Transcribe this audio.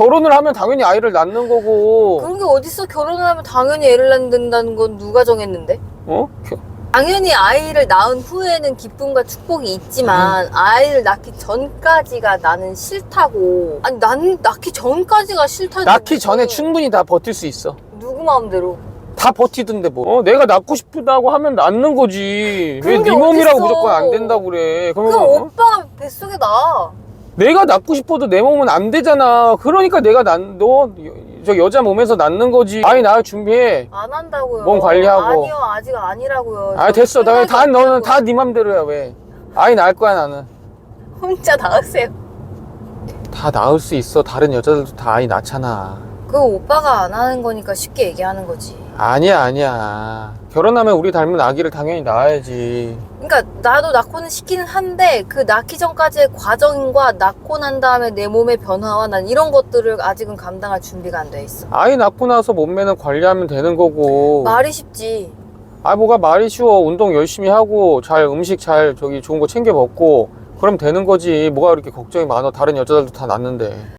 결혼을 하면 당연히 아이를 낳는 거고 그런 게 어딨어 결혼을 하면 당연히 애를 낳는다는 건 누가 정했는데? 어? 겨- 당연히 아이를 낳은 후에는 기쁨과 축복이 있지만 음. 아이를 낳기 전까지가 나는 싫다고 아니 난 낳기 전까지가 싫다고 낳기 전에 충분히 다 버틸 수 있어 누구 마음대로 다 버티던데 뭐 어, 내가 낳고 싶다고 하면 낳는 거지 왜 그런 게네 몸이라고 어딨어. 무조건 안 된다고 그래 그러면 그럼 어? 오빠가 뱃속에 나 내가 낳고 싶어도 내 몸은 안 되잖아. 그러니까 내가 낳너 여자 몸에서 낳는 거지. 아이 낳을 준비해. 안 한다고요. 몸 관리하고. 아니요 아직 아니라고요. 아저 됐어. 나 다 너는. 다 네 맘대로야 왜. 아이 낳을 거야 나는. 혼자 낳으세요. 다 낳을 수 있어. 다른 여자들도 다 아이 낳잖아 그 오빠가 안 하는 거니까 쉽게 얘기하는 거지. 아니야 아니야. 결혼하면 우리 닮은 아기를 당연히 낳아야지. 그러니까 나도 낳고는 싶기는 한데 그 낳기 전까지의 과정과 낳고 난 다음에 내 몸의 변화와 난 이런 것들을 아직은 감당할 준비가 안 돼 있어. 아이 낳고 나서 몸매는 관리하면 되는 거고. 말이 쉽지. 아 뭐가 말이 쉬워. 운동 열심히 하고 잘 음식 잘 저기 좋은 거 챙겨 먹고. 그럼 되는 거지. 뭐가 그렇게 걱정이 많아. 다른 여자들도 다 낳는데